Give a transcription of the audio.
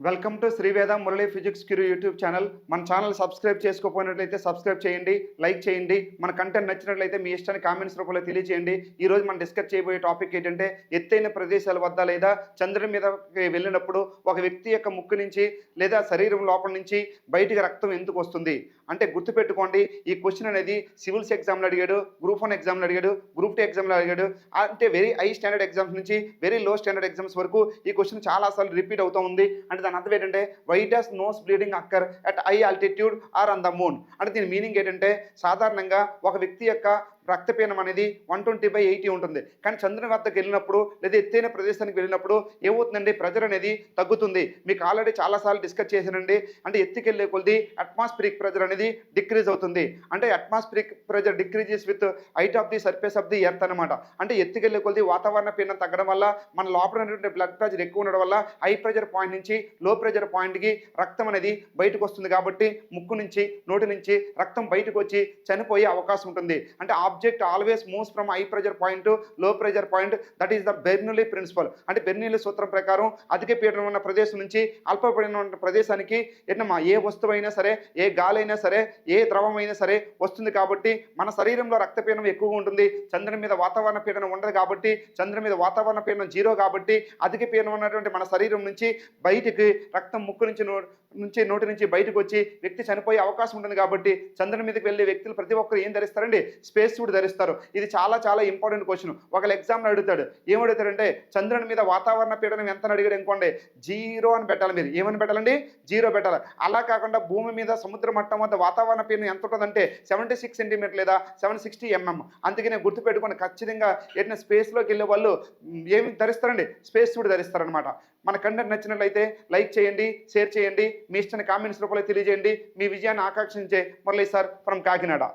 Welcome to Sriveda Murali physics Curie YouTube channel మన channel subscribe చేసుకోపోయినట్లయితే subscribe చేయండి like చేయండి. మన కంటెంట్ నచ్చినట్లయితే మీ ఇష్టాన్ని కామెంట్స్ రూపంలో తెలియజేయండి ఈ రోజు మనం డిస్కస్ చేయబోయే టాపిక్ ఏంటంటే ఎత్తైన ప్రదేశాల వద్ద లేదా చంద్రుడి మీద వెళ్ళినప్పుడు ఒక వ్యక్తి యొక్క ముక్కు నుంచి లేదా శరీరం లోపల నుంచి బయటికి రక్తం ఎందుకు వస్తుంది? అంటే గుర్తుపెట్టుకోండి ఈ క్వశ్చన్ అనేది సివిల్స్ ఎగ్జామ్లో అడిగాడు గ్రూప్ వన్ ఎగ్జామ్లో అడిగాడు గ్రూప్ టూ ఎగ్జామ్లో అడిగాడు. అంటే వెరీ హై స్టాండర్డ్ ఎగ్జామ్స్ నుంచి వెరీ లో స్టాండర్డ్ ఎగ్జామ్స్ వరకు ఈ క్వశ్చన్ చాలా సార్లు రిపీట్ అవుతూ ఉంది. అంటే దాని అర్థం ఏంటంటే why does nose bleeding occur at high altitude or on the moon అంటే దీని మీనింగ్ ఏంటంటే సాధారణంగా ఒక వ్యక్తి యొక్క రక్తపీనం అనేది వన్ ట్వంటీ బై ఎయిటీ ఉంటుంది. కానీ చంద్రుని వద్దకు వెళ్ళినప్పుడు లేదా ఎత్తైన ప్రదేశానికి వెళ్ళినప్పుడు ఏమవుతుందండి? ప్రెజర్ అనేది తగ్గుతుంది. మీకు ఆల్రెడీ చాలాసార్లు డిస్కస్ చేశానండి. అంటే ఎత్తుకెళ్ళే కొద్ది అట్మాస్ఫిరిక్ ప్రెజర్ అనేది డిక్రీజ్ అవుతుంది. అంటే atmospheric pressure decreases with height of the surface of the earth అనమాట అంటే ఎత్తుకెళ్ళే కొద్ది వాతావరణ పీడనం తగ్గడం వల్ల మన లోపల ఉన్నటువంటి బ్లడ్ ప్రెజర్ ఎక్కువ ఉండడం వల్ల హై ప్రెజర్ పాయింట్ నుంచి లో ప్రెజర్ పాయింట్కి రక్తం అనేది బయటకు వస్తుంది కాబట్టి ముక్కు నుంచి నోటి నుంచి రక్తం బయటకు వచ్చి చనిపోయే అవకాశం ఉంటుంది. అంటే object always moves from high pressure పాయింట్లో pressure point that is the Bernoulli principle అంటే బెర్నులీ సూత్రం ప్రకారం అధిక పీడనం ఉన్న ప్రదేశం నుంచి అల్పపీడనం ఉన్న ప్రదేశానికి ఎన్నమా ఏ వస్తువు అయినా సరే ఏ గాలి అయినా సరే ఏ ద్రవం అయినా సరే వస్తుంది కాబట్టి మన శరీరంలో రక్తపీడనం ఎక్కువగా ఉంటుంది. చంద్రుని మీద వాతావరణ పీడనం ఉండదు కాబట్టి చంద్రుని మీద వాతావరణ పీడనం జీరో కాబట్టి అధిక పీడనం ఉన్నటువంటి మన శరీరం నుంచి బయటికి రక్తం ముక్కు నుంచి నుంచి నోటి నుంచి బయటకు వచ్చి వ్యక్తి చనిపోయే అవకాశం ఉంటుంది కాబట్టి చంద్రుని మీదకి వెళ్ళే వ్యక్తులు ప్రతి ఒక్కరు ఏం ధరిస్తారండి? స్పేస్ సూట్ ధరిస్తారు. ఇది చాలా చాలా ఇంపార్టెంట్ క్వశ్చన్ ఒకళ్ళు ఎగ్జామ్లో అడుగుతాడు. ఏమడుగుతాడంటే చంద్రుని మీద వాతావరణ పీడనం ఎంత అని అడిగాడు అనుకోండి జీరో అని పెట్టాలి మీరు. ఏమని పెట్టాలండి? జీరో పెట్టాలి. అలా కాకుండా భూమి మీద సముద్ర మట్టం వద్ద వాతావరణ పీడనం ఎంత ఉంటుందంటే సెవెంటీ సిక్స్ సెంటీమీటర్ లేదా సెవెన్ సిక్స్టీ ఎంఎం mm. అందుకనే గుర్తుపెట్టుకొని ఖచ్చితంగా ఏదైనా స్పేస్లోకి వెళ్ళే వాళ్ళు ఏమి ధరిస్తారండి? స్పేస్ సూట్ ధరిస్తారనమాట మన కంటెంట్ నచ్చినట్లయితే లైక్ చేయండి షేర్ చేయండి మీ ఇష్టం కామెంట్స్ రూపంలో తెలియజేయండి మీ విజయాన్ని ఆకాంక్షించే మురళీ సార్ ఫ్రమ్ కాకినాడ.